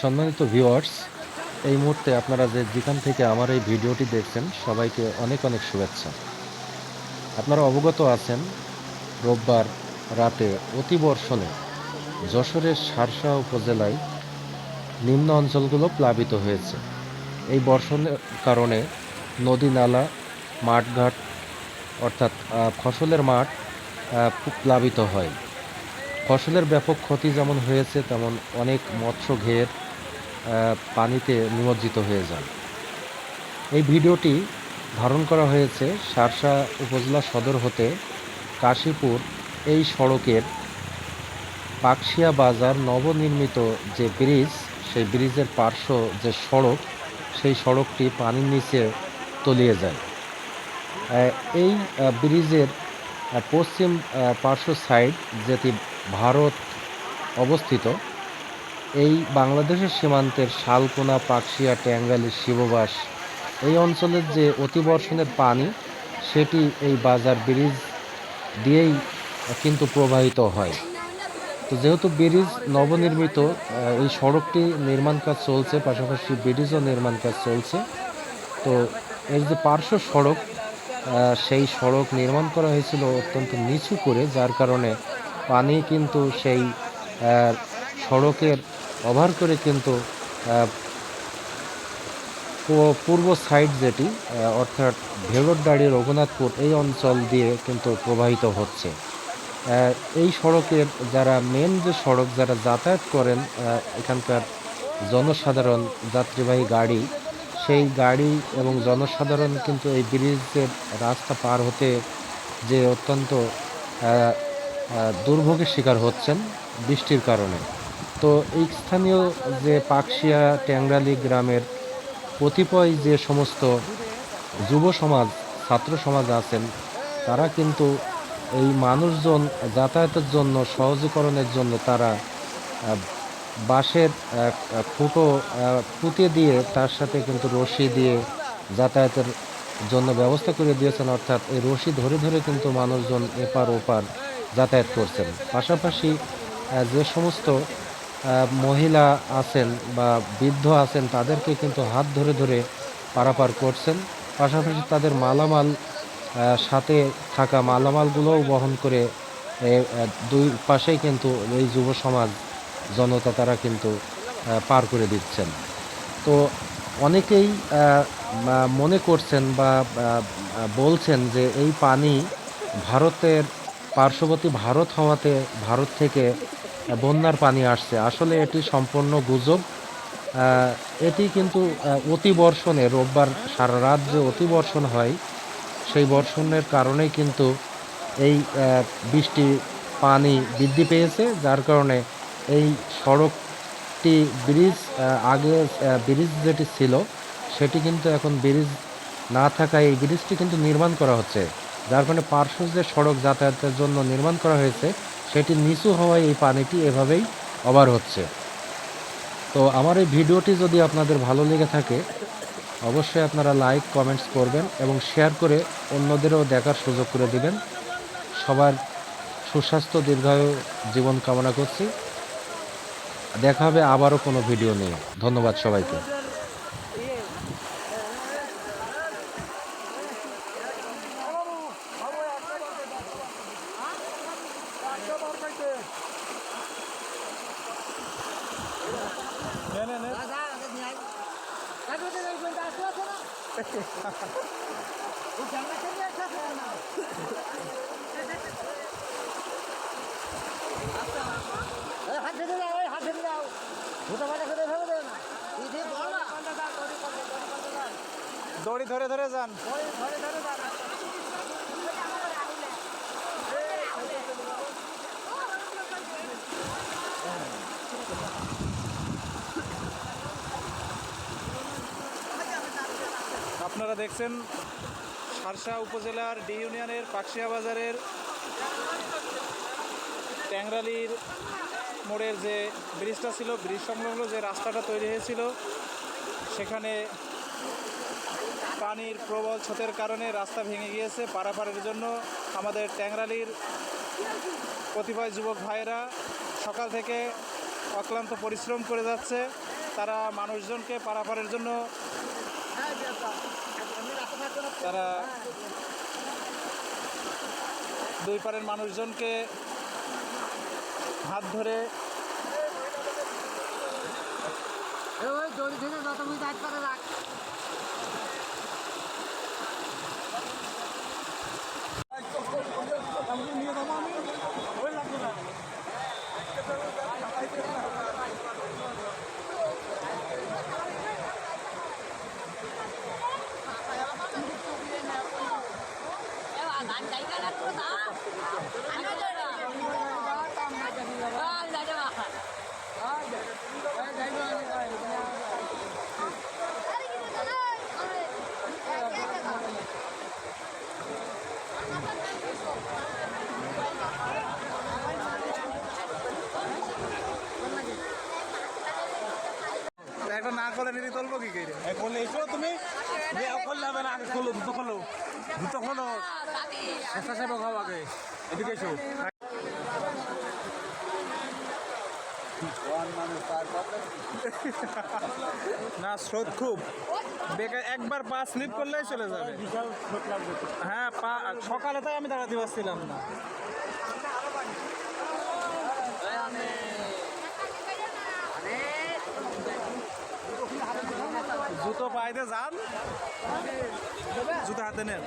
সম্মানিত ভিউয়ার্স এই মুহূর্তে আপনারা যে যেখান থেকে আমার এই ভিডিওটি দেখছেন, সবাইকে অনেক অনেক শুভেচ্ছা। আপনারা অবগত আছেন, রোববার রাতে অতিবর্ষণে যশোরের সারসা উপজেলায় নিম্ন অঞ্চলগুলো প্লাবিত হয়েছে। এই বর্ষণের কারণে নদী নালা, মাঠঘাট, অর্থাৎ ফসলের মাঠ প্লাবিত হয়। ফসলের ব্যাপক ক্ষতি যেমন হয়েছে, তেমন অনেক মৎস্য ঘের পানিতে নিমজ্জিত হয়ে যায় এই ভিডিওটি ধারণ করা হয়েছে সারসা উপজেলা সদর হতে কাশীপুর এই সড়কের পাকশিয়া বাজার নবনির্মিত যে ব্রিজ, সেই ব্রিজের পার্শ্ব যে সড়ক, সেই সড়কটি পানির নিচে তলিয়ে যায়। এই ব্রিজের পশ্চিম পার্শ্ব সাইড যেটি ভারত অবস্থিত এই বাংলাদেশের সীমান্তের শালকোনা পাকশিয়া ট্যাঙ্গালি শিববাস এই অঞ্চলের যে অতিবর্ষণের পানি, সেটি এই বাজার ব্রিজ দিয়েই কিন্তু প্রবাহিত হয়। তো যেহেতু ব্রিজ নবনির্মিত এই সড়কটি নির্মাণ কাজ চলছে, পাশাপাশি ব্রিজও নির্মাণ কাজ চলছে, তো এর যে পার্শ্ব সড়ক সেই সড়ক নির্মাণ করা হয়েছিল অত্যন্ত নিচু করে, যার কারণে পানি কিন্তু সেই সড়কের ওভার করে কিন্তু পূর্ব সাইড যেটি অর্থাৎ ভেরতডাড়ি রঘুনাথপুর এই অঞ্চল দিয়ে কিন্তু প্রবাহিত হচ্ছে। এই সড়কের যারা মেন যে সড়ক যারা যাতায়াত করেন এখানকার জনসাধারণ, যাত্রীবাহী গাড়ি, সেই গাড়ি এবং জনসাধারণ কিন্তু এই ব্রিজের রাস্তা পার হতে যে অত্যন্ত দুর্ভোগের শিকার হচ্ছেন বৃষ্টির কারণে। তো এই স্থানীয় যে পাকশিয়া ট্যাংরালি গ্রামের কতিপয় যে সমস্ত যুব সমাজ, ছাত্র সমাজ আছেন, তারা কিন্তু এই মানুষজন, যাতায়াতের জন্য, সহজীকরণের জন্য তারা বাঁশের ফুটো পুঁতে দিয়ে তার সাথে কিন্তু রশি দিয়ে যাতায়াতের জন্য ব্যবস্থা করে দিয়েছেন। অর্থাৎ এই রশি ধরে ধরে কিন্তু মানুষজন এপার ওপার যাতায়াত করছেন। পাশাপাশি যে সমস্ত মহিলা আছেন বা বৃদ্ধ আছেন, তাদেরকে কিন্তু হাত ধরে ধরে পারাপার করছেন। পাশাপাশি তাদের মালামাল সাথে থাকা মালামালগুলোও বহন করে দুই পাশেই কিন্তু এই যুব সমাজ জনতা তারা কিন্তু পার করে দিচ্ছেন। তো অনেকেই মনে করছেন বা বলছেন যে এই পানি ভারতের, পার্শ্ববর্তী ভারত হওয়াতে, ভারত থেকে বন্যার পানি আসছে। আসলে এটি সম্পূর্ণ গুজব। এটি কিন্তু আহ, অতি বর্ষণে রোববার সারা রাত যে অতি বর্ষণ হয় সেই বর্ষণের কারণেই কিন্তু এই বৃষ্টি পানি বৃদ্ধি পেয়েছে যার কারণে এই সড়কটি ব্রিজ আগে ব্রিজ যেটি ছিল সেটি কিন্তু এখন ব্রিজ না থাকায় এই ব্রিজটি কিন্তু নির্মাণ করা হচ্ছে। যার কারণে পার্শ্ব যে সড়ক যাতায়াতের জন্য নির্মাণ করা হয়েছে সেটি নিচু হওয়ায় এই পানিটি এভাবেই ওভার হচ্ছে। তো আমার এই ভিডিওটি যদি আপনাদের ভালো লেগে থাকে, অবশ্যই আপনারা লাইক, কমেন্টস করবেন এবং শেয়ার করে অন্যদেরও দেখার সুযোগ করে দিবেন। সবার সুস্বাস্থ্য, দীর্ঘায়ু জীবন কামনা করছি। দেখা হবে আবারও কোনো ভিডিও নিয়ে। ধন্যবাদ সবাইকে। হাত ধরে ওই হাত ধরে দাও ভূতা মাথা করে ধরে দেবে না না দড়ি ধরে ধরে যান। ধরে ধরে দাও আপনারা দেখছেন সারসা উপজেলার ডি ইউনিয়নের পাকশিয়া বাজারের ট্যাংরালির মোড়ের যে ব্রিজটা ছিল, ব্রিজ সংলগ্ন যে রাস্তাটা তৈরি হয়েছিল, সেখানে পানির প্রবল স্রোতের কারণে রাস্তা ভেঙে গিয়েছে পারাপারের জন্য। আমাদের ট্যাংরালির কতিপয় যুবক ভাইয়েরা সকাল থেকে অক্লান্ত পরিশ্রম করে যাচ্ছে। তারা মানুষজনকে পারাপারের জন্য তারা দুই পারের মানুষজনকে হাত ধরে কি করে করলে এসো তুমি। যে করলে হবে না আগে খোলো দুটো খোলো দুটো খোলো আগে। এদিকে এসো। না স্রোত খুব। বেকার একবার পা স্লিপ করলেই চলে যাবে। বিশাল ছোট লাগবে হ্যাঁ পা সকালে তাই আমি দাঁড়াতে পারছিলাম না। জুতো পাইতে যান। জুতো হাতে নেন।